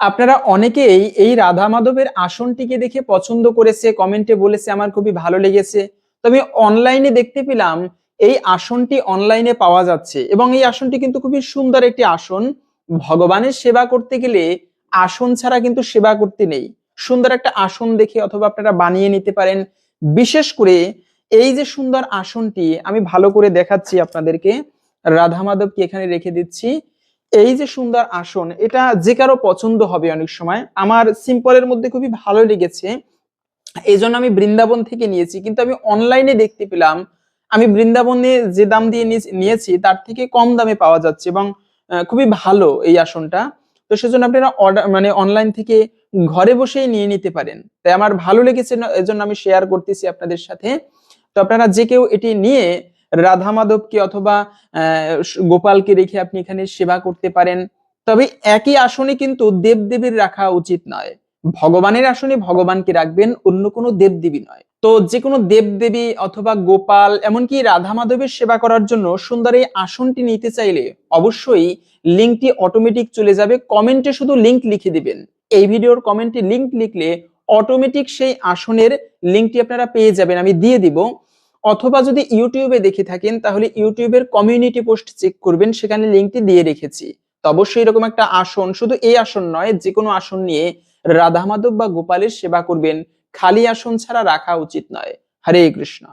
আপনারা অনেকেই এই রাধা মাধবের আসনটিকে দেখে পছন্দ করেছে, কমেন্টে বলেছে, আমার খুবই ভালো লেগেছে। তবে অনলাইনে দেখতে পেলাম, এই আসনটি অনলাইনে পাওয়া যাচ্ছে এবং এই আসনটি কিন্তু খুবই সুন্দর একটি আসন। ভগবানের সেবা করতে গেলে আসন ছাড়া কিন্তু সেবা করতে নেই। সুন্দর একটা আসন দেখে অথবা আপনারা বানিয়ে নিতে পারেন। বিশেষ করে এই যে সুন্দর আসনটি আমি ভালো করে দেখাচ্ছি আপনাদেরকে। রাধা মাধবকে এখানে রেখে দিচ্ছি। এই যে সুন্দর আসন, এটা যে কারও পছন্দ হবে অনেক সময়। আমার সিম্পলের মধ্যে খুবই ভালো লেগেছে। এই জন্য আমি বৃন্দাবন থেকে নিয়েছি, কিন্তু আমি অনলাইনে দেখতে পেলাম, আমি বৃন্দাবনে যে দাম দিয়ে নিয়েছি তার থেকে কম দামে পাওয়া যাচ্ছে এবং খুবই ভালো এই আসনটা। তো সেজন্য আপনারা অর্ডার মানে অনলাইন থেকে ঘরে বসেই নিয়ে নিতে পারেন। তাই আমার ভালো লেগেছে, এজন্য আমি শেয়ার করতেছি আপনাদের সাথে। তো আপনারা যে কেউ এটি নিয়ে রাধা মাধবকে অথবা গোপালকে রেখে আপনি এখানে সেবা করতে পারেন। তবে একই আসনে কিন্তু দেবদেবীর রাখা উচিত নয়। ভগবানের আসনে ভগবানকে রাখবেন, অন্য কোনো দেবদেবী নয়। তো যে কোনো দেবদেবী অথবা গোপাল, এমনকি রাধা মাধবের সেবা করার জন্য সুন্দর এই আসনটি নিতে চাইলে অবশ্যই লিঙ্কটি অটোমেটিক চলে যাবে। কমেন্টে শুধু লিঙ্ক লিখে দিবেন। এই ভিডিওর কমেন্টে লিঙ্ক লিখলে অটোমেটিক সেই আসনের লিঙ্কটি আপনারা পেয়ে যাবেন। আমি দিয়ে দিব। অথবা যদি ইউটিউবে দেখে থাকেন, তাহলে ইউটিউবের কমিউনিটি পোস্ট চেক করবেন, সেখানে লিঙ্কটি দিয়ে রেখেছি। তো অবশ্যই এরকম একটা আসন, শুধু এই আসন নয় যে কোনো আসন নিয়ে রাধা মাধব বা গোপালের সেবা করবেন, খালি আসন ছাড়া রাখা উচিত নয়। হরে কৃষ্ণ।